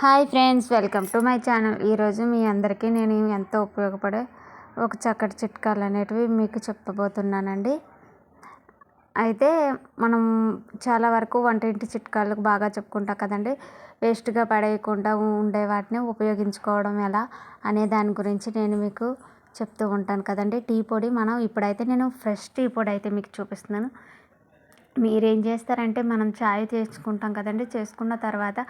Hi friends welcome to my channel. ఈరోజు మీ అందరికీ నేను ఎంతో ఉపయోగపడే ఒక చక్కటి చిట్కాలు అనేటివి మీకు చెప్పబోతున్నానండి. అయితే మనం చాలా వరకు వంటింటి చిట్కాలు బాగా చెప్పుకుంటాం కదండి. వేస్ట్గా పడేయకుండా ఉండే వాటిని ఉపయోగించుకోవడం ఎలా అనే దాని గురించి నేను మీకు చెప్తూ ఉంటాను కదండి. టీ పొడి మనం ఇప్పుడైతే నేను ఫ్రెష్ టీ పొడి అయితే మీకు చూపిస్తున్నాను. మీరేం చేస్తారంటే మనం ఛాయ్ చేసుకుంటాం కదండి. చేసుకున్న తర్వాత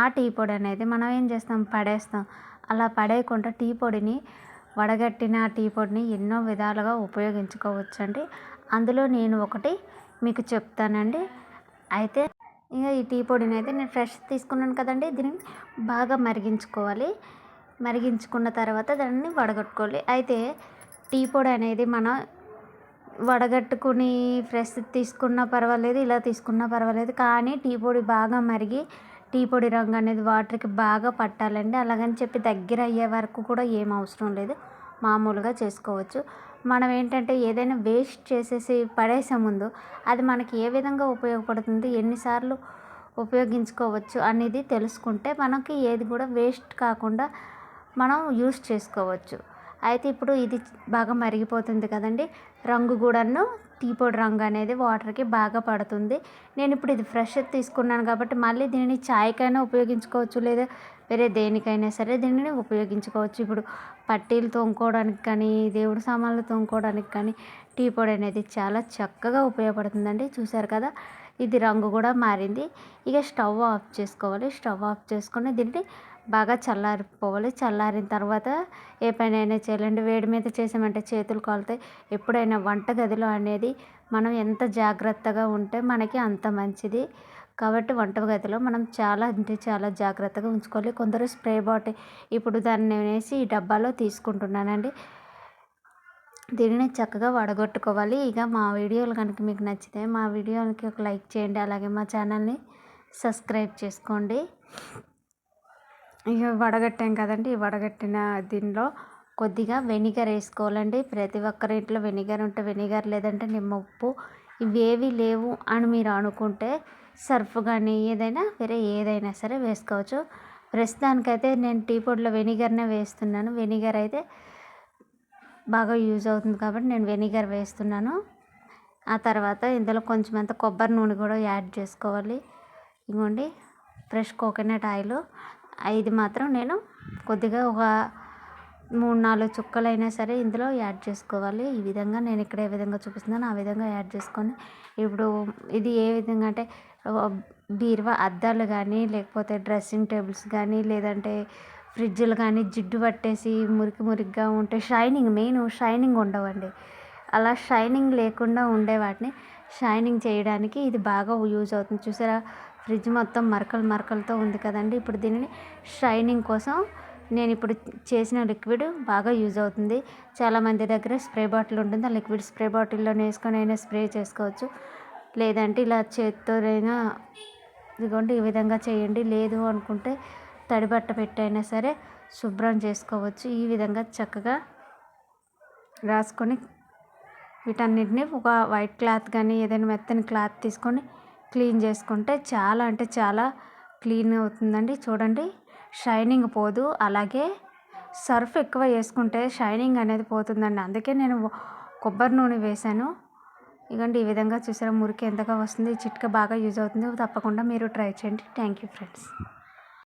ఆ టీ పొడి అనేది మనం ఏం చేస్తాం? పడేస్తాం. అలా పడేయకుండా టీ పొడిని వడగట్టిన టీ పొడిని ఎన్నో విధాలుగా ఉపయోగించుకోవచ్చండి. అందులో నేను ఒకటి మీకు చెప్తానండి. అయితే ఇంకా ఈ టీ పొడిని అయితే నేను ఫ్రెష్ తీసుకున్నాను కదండి. దీన్ని బాగా మరిగించుకోవాలి. మరిగించుకున్న తర్వాత దాన్ని వడగట్టుకోవాలి. అయితే టీ పొడి అనేది మనం వడగట్టుకుని ఫ్రెష్ తీసుకున్నా పర్వాలేదు ఇలా తీసుకున్నా పర్వాలేదు. కానీ టీ పొడి బాగా మరిగి టీ పొడి రంగు అనేది వాటర్కి బాగా పట్టాలండి. అలాగని చెప్పి దగ్గర అయ్యే వరకు కూడా ఏం అవసరం లేదు. మామూలుగా చేసుకోవచ్చు. మనం ఏంటంటే ఏదైనా వేస్ట్ చేసేసి పడేసే ముందు అది మనకి ఏ విధంగా ఉపయోగపడుతుంది ఎన్నిసార్లు ఉపయోగించుకోవచ్చు అనేది తెలుసుకుంటే మనకి ఏది కూడా వేస్ట్ కాకుండా మనం యూస్ చేసుకోవచ్చు. అయితే ఇప్పుడు ఇది బాగా మరిగిపోతుంది కదండి. రంగు కూడాను టీ పొడి రంగు అనేది వాటర్కి బాగా పడుతుంది. నేను ఇప్పుడు ఇది ఫ్రెష్ తీసుకున్నాను కాబట్టి మళ్ళీ దీనిని చాయ్కైనా ఉపయోగించుకోవచ్చు లేదా వేరే దేనికైనా సరే దీనిని ఉపయోగించుకోవచ్చు. ఇప్పుడు పట్టీలు తోముకోవడానికి కానీ దేవుడు సామాన్లు తోముకోవడానికి కానీ టీ పొడి అనేది చాలా చక్కగా ఉపయోగపడుతుందండి. చూసారు కదా? ఇది రంగు కూడా మారింది. ఇక స్టవ్ ఆఫ్ చేసుకోవాలి. స్టవ్ ఆఫ్ చేసుకొని దీన్ని బాగా చల్లారిపోవాలి. చల్లారిన తర్వాత ఏ పని అయినా చేయాలంటే వేడి మీద చేసామంటే చేతులు కాలుతాయి. ఎప్పుడైనా వంటగదిలో అనేది మనం ఎంత జాగ్రత్తగా ఉంటే మనకి అంత మంచిది. కాబట్టి వంటగదిలో మనం చాలా అంటే చాలా జాగ్రత్తగా ఉంచుకోవాలి. కొందరు స్ప్రే బాటిల్ ఇప్పుడు దాన్ని వేసి ఈ డబ్బాలో తీసుకుంటున్నానండి. దీనిని చక్కగా వడగొట్టుకోవాలి. ఇక మా వీడియోలు కనుక మీకు నచ్చితే మా వీడియోలకి ఒక లైక్ చేయండి. అలాగే మా ఛానల్ని సబ్స్క్రైబ్ చేసుకోండి. ఇక వడగట్టాం కదండి. ఈ వడగట్టిన దీనిలో కొద్దిగా వెనిగర్ వేసుకోవాలండి. ప్రతి ఒక్కరి ఇంట్లో వెనిగర్ ఉంటే వెనిగర్ లేదంటే నిమ్మ ఉప్పు ఇవేవి లేవు అని మీరు అనుకుంటే సర్ఫ్ కానీ ఏదైనా వేరే ఏదైనా సరే వేసుకోవచ్చు. ప్రస్తుతానికైతే నేను టీ పొడిలో వెనిగర్నే వేస్తున్నాను. వెనిగర్ అయితే బాగా యూజ్ అవుతుంది కాబట్టి నేను వెనిగర్ వేస్తున్నాను. ఆ తర్వాత ఇందులో కొంచెం అంత కొబ్బరి నూనె కూడా యాడ్ చేసుకోవాలి. ఇగోండి ఫ్రెష్ కోకోనట్ ఆయిల్. ఇది మాత్రం నేను కొద్దిగా ఒక మూడు నాలుగు చుక్కలైనా సరే ఇందులో యాడ్ చేసుకోవాలి. ఈ విధంగా నేను ఇక్కడ ఏ విధంగా చూపిస్తున్నానో ఆ విధంగా యాడ్ చేసుకొని ఇప్పుడు ఇది ఏ విధంగా అంటే బీరువా అద్దాలు కానీ లేకపోతే డ్రెస్సింగ్ టేబుల్స్ కానీ లేదంటే ఫ్రిడ్జ్లు కానీ జిడ్డు పట్టేసి మురికి మురికిగా ఉంటే షైనింగ్ మెయిన్ షైనింగ్ ఉండవండి. అలా షైనింగ్ లేకుండా ఉండే వాటిని షైనింగ్ చేయడానికి ఇది బాగా యూజ్ అవుతుంది. చూసారా? ఫ్రిడ్జ్ మొత్తం మరకలు మరకలతో ఉంది కదండి. ఇప్పుడు దీనిని షైనింగ్ కోసం నేను ఇప్పుడు చేసిన లిక్విడ్ బాగా యూజ్ అవుతుంది. చాలామంది దగ్గర స్ప్రే బాటిల్ ఉంటుంది. ఆ లిక్విడ్ స్ప్రే బాటిల్లో వేసుకొని అయినా స్ప్రే చేసుకోవచ్చు. లేదంటే ఇలా చేత్తోనైనా ఇదిగోండి ఈ విధంగా చేయండి. లేదు అనుకుంటే తడి బట్ట పెట్టైనా సరే శుభ్రం చేసుకోవచ్చు. ఈ విధంగా చక్కగా రాసుకొని వీటన్నిటిని ఒక వైట్ క్లాత్ కానీ ఏదైనా మెత్తని క్లాత్ తీసుకొని క్లీన్ చేసుకుంటే చాలా అంటే చాలా క్లీన్ అవుతుందండి. చూడండి షైనింగ్ పోదు. అలాగే సర్ఫ్ ఎక్కువ వేసుకుంటే షైనింగ్ అనేది పోతుందండి. అందుకే నేను కొబ్బరి నూనె వేశాను. ఇగండి ఈ విధంగా చూసారా మురికి ఎంతగా వస్తుంది. చిట్కా బాగా యూజ్ అవుతుంది. తప్పకుండా మీరు ట్రై చేయండి. Thank you friends.